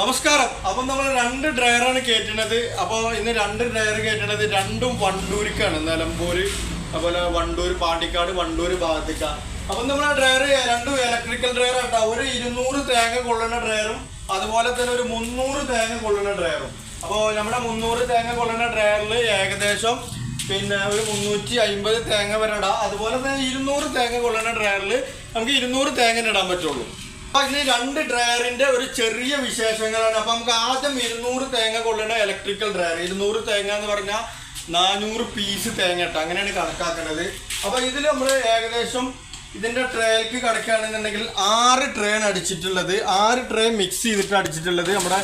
നമസ്കാരം. അപ്പം നമ്മൾ രണ്ട് ഡ്രയറാണ് കേറ്റണത് അപ്പോൾ ഇന്ന് രണ്ട് ഡ്രയർ കേറ്റണത് രണ്ടും വണ്ടൂരിക്കാണ്. നിലമ്പൂര് അതുപോലെ വണ്ടൂർ പാണ്ടിക്കാട് വണ്ടൂർ ഭാഗത്തേക്കാണ് അപ്പം നമ്മൾ ആ ഡ്രയർ രണ്ടും ഇലക്ട്രിക്കൽ ഡ്രയർ ആട്ടോ ഒരു ഇരുന്നൂറ് തേങ്ങ കൊള്ളുന്ന ഡ്രയറും അതുപോലെ തന്നെ ഒരു മുന്നൂറ് തേങ്ങ കൊള്ളുന്ന ഡ്രയറും. അപ്പോൾ നമ്മുടെ മുന്നൂറ് തേങ്ങ കൊള്ളുന്ന ഡ്രയറിൽ ഏകദേശം പിന്നെ ഒരു മുന്നൂറ്റി അമ്പത് തേങ്ങ വരെ ഇടാം അതുപോലെ തന്നെ ഇരുന്നൂറ് തേങ്ങ കൊള്ളുന്ന ഡ്രയറിൽ നമുക്ക് ഇരുന്നൂറ് തേങ്ങ ഇടാൻ പറ്റുള്ളൂ. ഇനി രണ്ട് ഡ്രയറിന്റെ ഒരു ചെറിയ വിശേഷങ്ങളാണ്. അപ്പൊ നമുക്ക് ആദ്യം ഇരുന്നൂറ് തേങ്ങ കൊള്ളുന്ന ഇലക്ട്രിക്കൽ ഡ്രയർ ഇരുന്നൂറ് തേങ്ങ എന്ന് പറഞ്ഞാൽ നാനൂറ് പീസ് തേങ്ങ ഇട്ട അങ്ങനെയാണ് കണക്കാക്കുന്നത് അപ്പൊ ഇതിൽ നമ്മൾ ഏകദേശം ഇതിന്റെ ട്രേക്ക് കിടക്കുകയാണെന്നുണ്ടെങ്കിൽ ആറ് ട്രേയാണ് അടിച്ചിട്ടുള്ളത്. ആറ് ട്രേ മിക്സ് ചെയ്തിട്ട് അടിച്ചിട്ടുള്ളത്. നമ്മുടെ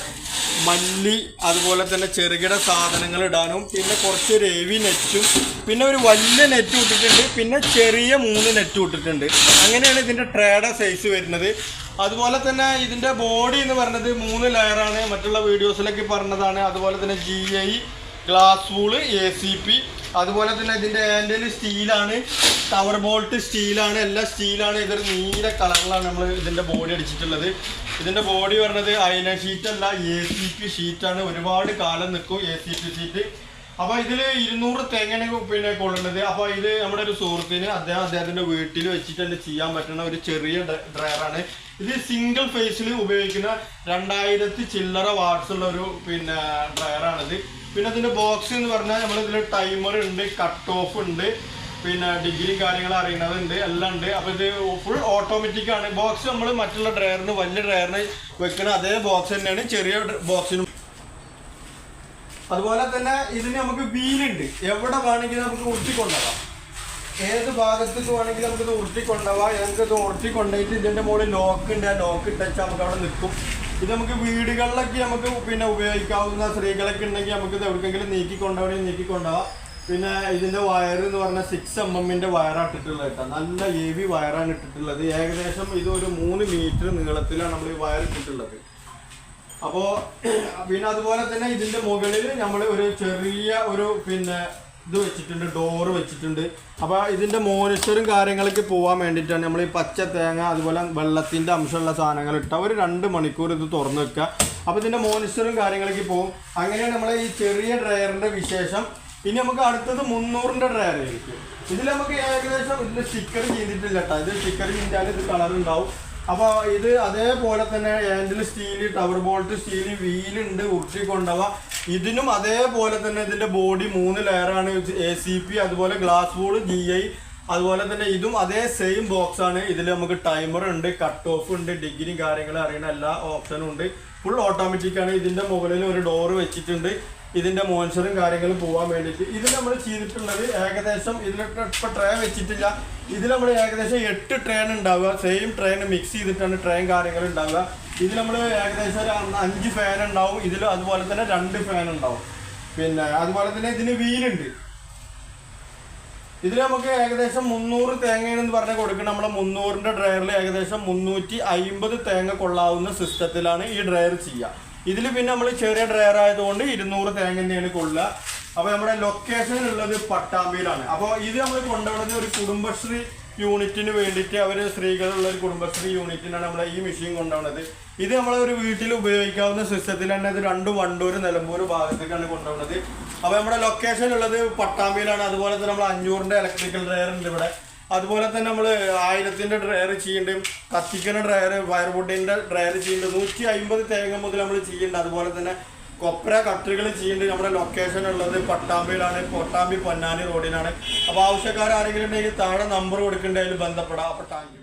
മല്ലി അതുപോലെ തന്നെ ചെറുകിട സാധനങ്ങൾ ഇടാനും പിന്നെ കുറച്ച് രവി നെറ്റും പിന്നെ ഒരു വലിയ നെറ്റ് ഇട്ടിട്ടുണ്ട് പിന്നെ ചെറിയ മൂന്ന് നെറ്റ് ഇട്ടിട്ടുണ്ട്. അങ്ങനെയാണ് ഇതിന്റെ ട്രേഡ സൈസ് വരുന്നത്. അതുപോലെ തന്നെ ഇതിന്റെ ബോഡി എന്ന് പറഞ്ഞത് മൂന്ന് ലെയറാണ് മറ്റുള്ള വീഡിയോസിലൊക്കെ പറഞ്ഞതാണ്. അതുപോലെ തന്നെ G I glass wool A C P അതുപോലെ തന്നെ ഇതിന്റെ ഹാൻഡിൽ സ്റ്റീലാണ്. ടവർ ബോൾട്ട് സ്റ്റീലാണ്. എല്ലാം സ്റ്റീലാണ്. ഇതൊരു നീല കളറിലാണ് നമ്മൾ ഇതിന്റെ ബോഡി അടിച്ചിട്ടുള്ളത്. ഇതിന്റെ ബോഡി പറഞ്ഞത് അയന ഷീറ്റ് അല്ല. എ സി പി ഷീറ്റാണ് ഒരുപാട് കാലം നിൽക്കും എ സി പി ഷീറ്റ് അപ്പൊ ഇതിൽ ഇരുന്നൂറ് തേങ്ങനെ പിന്നെ കൊള്ളുന്നത്. അപ്പൊ ഇത് നമ്മുടെ ഒരു സുഹൃത്തിന് അദ്ദേഹം അദ്ദേഹത്തിന്റെ വീട്ടിൽ വെച്ചിട്ട് തന്നെ ചെയ്യാൻ പറ്റുന്ന ഒരു ചെറിയ ഡ്രയറാണ് ഇത് സിംഗിൾ ഫേസിൽ ഉപയോഗിക്കുന്ന രണ്ടായിരത്തി ചില്ലറ വാട്ട്സ് ഉള്ള ഒരു പിന്നെ ഡ്രയറാണിത് പിന്നെ ഇതിന്റെ ബോക്സ് എന്ന് പറഞ്ഞാൽ നമ്മൾ ഇതിൽ ടൈമർ ഉണ്ട് കട്ട് ഓഫ് ഉണ്ട് പിന്നെ ഡിഗ്രി കാര്യങ്ങൾ അറിയുന്നതുണ്ട് എല്ലാം ഉണ്ട്. അപ്പൊ ഇത് ഫുൾ ഓട്ടോമാറ്റിക് ആണ്. ബോക്സ് നമ്മൾ മറ്റുള്ള ഡ്രയറിന് വലിയ ഡ്രയറിന് വെക്കുന്ന അതേ ബോക്സ് തന്നെയാണ്. ചെറിയ ബോക്സിനും അതുപോലെ തന്നെ ഇതിന് നമുക്ക് വീലുണ്ട്. എവിടെ വേണമെങ്കിൽ നമുക്ക് ഉരുട്ടിക്കൊണ്ടുപോകാം. ഏത് ഭാഗത്തേക്ക് വേണമെങ്കിൽ നമുക്കിത് ഇത് നമുക്കിത് ഉരുട്ടിക്കൊണ്ടുപോയിട്ട് ഇതിന്റെ മുകളിൽ ലോക്ക് ഉണ്ട്. ആ ലോക്ക് ഇട്ടാൽ നമുക്ക് അവിടെ നിൽക്കും. ഇത് നമുക്ക് വീടുകളിലൊക്കെ നമുക്ക് പിന്നെ ഉപയോഗിക്കാവുന്ന സ്ത്രീകളൊക്കെ ഉണ്ടെങ്കിൽ നമുക്ക് ഇത് എവിടെക്കെങ്കിലും നീക്കി കൊണ്ടുപോകണമെങ്കിൽ നീക്കി കൊണ്ടുപോകാം പിന്നെ ഇതിന്റെ വയർ എന്ന് പറഞ്ഞാൽ സിക്സ് എം എമ്മിന്റെ വയറാണ് ഇട്ടിട്ടുള്ളത് കേട്ടോ. നല്ല ഹെവി വയറാണ് ഇട്ടിട്ടുള്ളത്. ഏകദേശം ഇത് ഒരു മൂന്ന് മീറ്റർ നീളത്തിലാണ് നമ്മൾ ഈ വയർ ഇട്ടിട്ടുള്ളത്. അപ്പോ പിന്നെ അതുപോലെ തന്നെ ഇതിന്റെ മുകളിൽ നമ്മൾ ഒരു ചെറിയ ഒരു പിന്നെ ഇത് വെച്ചിട്ടുണ്ട് ഡോറ് വെച്ചിട്ടുണ്ട്. അപ്പോൾ ഇതിന്റെ മോണിറ്ററും കാര്യങ്ങളൊക്കെ പോകാൻ വേണ്ടിയിട്ടാണ് നമ്മൾ ഈ പച്ച തേങ്ങ അതുപോലെ വെള്ളത്തിന്റെ അംശമുള്ള സാധനങ്ങൾ ഇട്ട ഒരു രണ്ട് മണിക്കൂർ ഇത് തുറന്നു വെക്കുക. അപ്പോൾ ഇതിന്റെ മോണിറ്ററും കാര്യങ്ങളൊക്കെ പോകും അങ്ങനെയാണ് നമ്മൾ ഈ ചെറിയ ഡ്രയറിന്റെ വിശേഷം. ഇനി നമുക്ക് അടുത്തത് മുന്നൂറിന്റെ ഡ്രയർ ആയിരിക്കും. ഇതിൽ നമുക്ക് ഏകദേശം ഇതിൽ സ്റ്റിക്കർ ചെയ്തിട്ടില്ല കേട്ടോ. ഇത് സ്റ്റിക്കർ ചെയ്താൽ ഇത് കളർ ഉണ്ടാവും. അപ്പോൾ ഇത് അതേപോലെ തന്നെ handle steel tower bolt steel വീലുണ്ട് ഉരുട്ടി കൊണ്ടവ ഇതിനും അതേപോലെ തന്നെ ഇതിന്റെ ബോഡി മൂന്ന് ലെയറാണ് എ സി പി അതുപോലെ ഗ്ലാസ് ബോർഡ് ജി ഐ അതുപോലെ തന്നെ ഇതും അതേ സെയിം ബോക്സ് ആണ്. ഇതിൽ നമുക്ക് ടൈമർ ഉണ്ട് കട്ട് ഓഫ് ഉണ്ട് ഡിഗ്രി കാര്യങ്ങൾ അറിയുന്ന എല്ലാ ഓപ്ഷനും ഉണ്ട്. ഫുൾ ഓട്ടോമാറ്റിക് ആണ്. ഇതിന്റെ മുകളിൽ ഒരു ഡോറ് വെച്ചിട്ടുണ്ട്. ഇതിന്റെ മോൻസറും കാര്യങ്ങളും പോകാൻ വേണ്ടിയിട്ട്. ഇത് നമ്മൾ ചെയ്തിട്ടുള്ളത് ഏകദേശം ഇതിൽ ഇപ്പൊ ട്രേ വെച്ചിട്ടില്ല. ഇതിൽ നമ്മൾ ഏകദേശം എട്ട് ട്രെയിൻ ഉണ്ടാവുക. സെയിം ട്രെയിൻ മിക്സ് ചെയ്തിട്ടാണ് ട്രെയിൻ കാര്യങ്ങൾ ഉണ്ടാവുക. ഇതിൽ നമ്മൾ ഏകദേശം ഒരു അഞ്ച് ഫാൻ ഉണ്ടാവും. ഇതിൽ അതുപോലെ തന്നെ രണ്ട് ഫാൻ ഉണ്ടാവും. പിന്നെ അതുപോലെ തന്നെ ഇതിന് വീലുണ്ട്. ഇതിൽ നമുക്ക് ഏകദേശം മുന്നൂറ് തേങ്ങയാണെന്ന് പറഞ്ഞ് കൊടുക്കണം നമ്മുടെ മുന്നൂറിന്റെ ഡ്രയറിൽ ഏകദേശം മുന്നൂറ്റി അയിമ്പത് തേങ്ങ കൊള്ളാവുന്ന സിസ്റ്റത്തിലാണ് ഈ ഡ്രയർ ചെയ്യുക. ഇതിൽ പിന്നെ നമ്മൾ ചെറിയ ഡ്രയർ ആയതുകൊണ്ട് ഇരുന്നൂറ് തേങ്ങ തന്നെയാണ് കൊള്ളുക. അപ്പോൾ നമ്മുടെ ലൊക്കേഷൻ ഉള്ളത് പട്ടാമ്പിയിലാണ്. അപ്പോൾ ഇത് നമ്മൾ കൊണ്ടുപോകുന്നത് ഒരു കുടുംബശ്രീ യൂണിറ്റിന് വേണ്ടിയിട്ട് അവർ സ്ത്രീകളുള്ള ഒരു കുടുംബശ്രീ യൂണിറ്റിനാണ് നമ്മൾ ഈ മെഷീൻ കൊണ്ടുപോകുന്നത് ഇത് നമ്മളെ ഒരു വീട്ടിൽ ഉപയോഗിക്കാവുന്ന സിസ്റ്റത്തിൽ തന്നെ ഇത് രണ്ട് വണ്ടൂർ നിലമ്പൂർ ഭാഗത്തേക്കാണ് കൊണ്ടുപോകുന്നത് അപ്പോൾ നമ്മുടെ ലൊക്കേഷൻ ഉള്ളത് പട്ടാമ്പിയിലാണ്. അതുപോലെ തന്നെ നമ്മൾ അഞ്ഞൂറിന്റെ ഇലക്ട്രിക്കൽ ഡ്രയർ ഉണ്ട് ഇവിടെ. അതുപോലെ തന്നെ നമ്മൾ ആയിരത്തിന്റെ ഡ്രയർ ചെയ്യുന്നുണ്ട് കത്തിക്കുന്ന ഡ്രയർ വയർവുഡിന്റെ ഡ്രയർ ചെയ്യുന്നുണ്ട് നൂറ്റി അമ്പത് തേങ്ങ മുതൽ നമ്മൾ ചെയ്യുന്നുണ്ട് അതുപോലെ തന്നെ കൊപ്ര കട്ടറികൾ ചെയ്യുന്നുണ്ട് നമ്മുടെ ലൊക്കേഷൻ ഉള്ളത് പട്ടാമ്പിയിലാണ് കോട്ടാമ്പി പൊന്നാനി റോഡിനാണ്. അപ്പോൾ ആവശ്യക്കാർ ആരെങ്കിലും ഉണ്ടെങ്കിൽ താഴെ നമ്പർ കൊടുക്കേണ്ട അതിൽ ബന്ധപ്പെടാം അപ്പോൾ താങ്ക് യു